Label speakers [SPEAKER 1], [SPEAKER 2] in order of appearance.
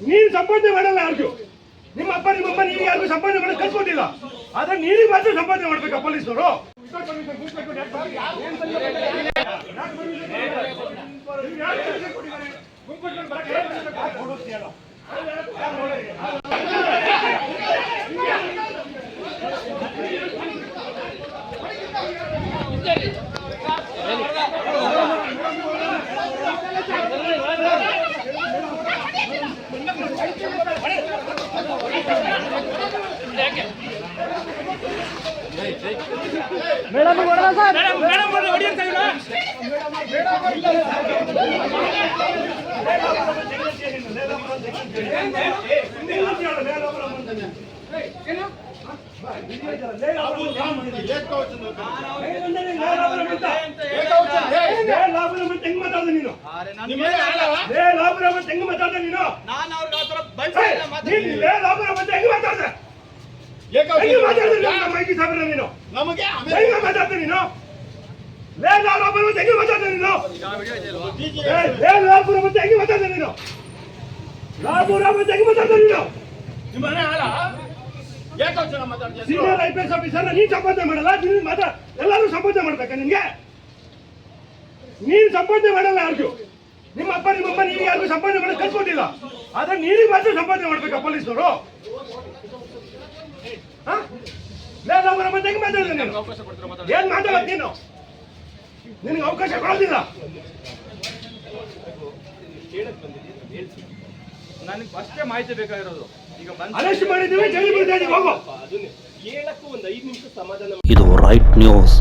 [SPEAKER 1] ನೀನ್ ಸಂಪಾದನೆ ಮಾಡಲ್ಲ ಯಾರಿಗೂ? ನಿಮ್ಮ ಅಪ್ಪ, ನಿಮ್ಮ ಅಮ್ಮ ನೀವು ಯಾರಿಗೂ ಸಂಪಾದನೆ ಮಾಡಕ್ ಕಲ್ಸ್ಕೊಂಡಿಲ್ಲ ಆದ್ರೆ ನೀನಿಗೆ ಮಾತ್ರ ಸಂಪಾದನೆ ಮಾಡ್ಬೇಕಾ ಪೊಲೀಸರು ಹೆಂಗ್ ಮಾತಾಡ್ದೆ ನೀನು ಲೇ ಲಾಭರ ಮತ್ತೆ ಹೆಂಗ್ ಮಾತಾಡ್ದೆ ನೀನು?
[SPEAKER 2] ನಾನು ಅವ್ರಿಗೆ ಆ ಥರ
[SPEAKER 1] ಏಯ್, ನೀನ್
[SPEAKER 2] ಮಾತಾಡಿ
[SPEAKER 1] ಲೇ ಲಾಭರ ಮತ್ತೆ ಹೆಂಗ್ ಮಾತಾಡ್ದೆ? ಹೆಂಗ್ ಮಾತಾಡ್ದೆ ನೀನು ಮೈಕಿ ಸಾಬ್ರ ನೀನು?
[SPEAKER 3] ನಮಗೆ
[SPEAKER 1] ಹೆಂಗ್ ಮಾತಾಡ್ದೆ ನೀನು? ಲೇ ಲಾಭರ ಮತ್ತೆ ಹೆಂಗ್ ಮಾತಾಡ್ದೆ ನೀನು? ಏಯ್, ಲೇ ಲಾಭರ ಮತ್ತೆ ಹೆಂಗ್ ಮಾತಾಡ್ದೆ ನೀನು? ಲಾಭರ ಮತ್ತೆ ಹೆಂಗ್ ಮಾತಾಡ್ದೆ ನೀನು?
[SPEAKER 3] ನಿಮ್ಮ ಮನೆ ಮಾತಾಡ್ತೀಯ?
[SPEAKER 1] Senior I P S officer ನೀನ್ ಸಂಪಾದನೆ ಮಾಡಲ್ಲ? ನೀನ್ ಮಾತಾ ಎಲ್ಲರೂ ಸಂಪಾದನೆ ಮಾಡ್ಬೇಕಾ ನಿನ್ಗೆ? ನೀನ್ ಸಂಪಾದನೆ ಮಾಡಲ್ಲ ಯಾರಿಗೂ? ನಿಮ್ಮ ಅಪ್ಪ ನಿಮ್ಮ ಅಮ್ಮ ನೀವು ಯಾರಿಗೂ ಸಂಪಾದನೆ ಮಾಡಿ ಕಲ್ಸ್ಕೊಂಡಿಲ್ಲ ಆದ್ರೆ ನೀರಿಗೆ ಮಾತ್ರ ಸಂಪಾದನೆ ಮಾಡ್ಬೇಕಾ ಪೊಲೀಸರು ಅವರ ಮತ್ತೆ ಹೆಂಗ್ ಕೊಡ್ತೀರಾ ನೀನು. ಏನ್ ಮಾತಾಡೋದ್ ನೀನು? ನಿನಗೆ ಅವಕಾಶ ಕೊಡೋದಿಲ್ಲ.
[SPEAKER 2] ನನಗೆ ಅಷ್ಟೇ ಮಾಹಿತಿ ಬೇಕಾಗಿರೋದು. ಈಗ ಬಂದ
[SPEAKER 1] ಅರೆಸ್ಟ್ ಮಾಡಿದ್ದೀವಿ ಜೈಲಿಗೆ ಬಿಡ್ತಾ ಇದೀವಿ ಹೋಗು
[SPEAKER 4] ಇದು ರೈಟ್ ನ್ಯೂಸ್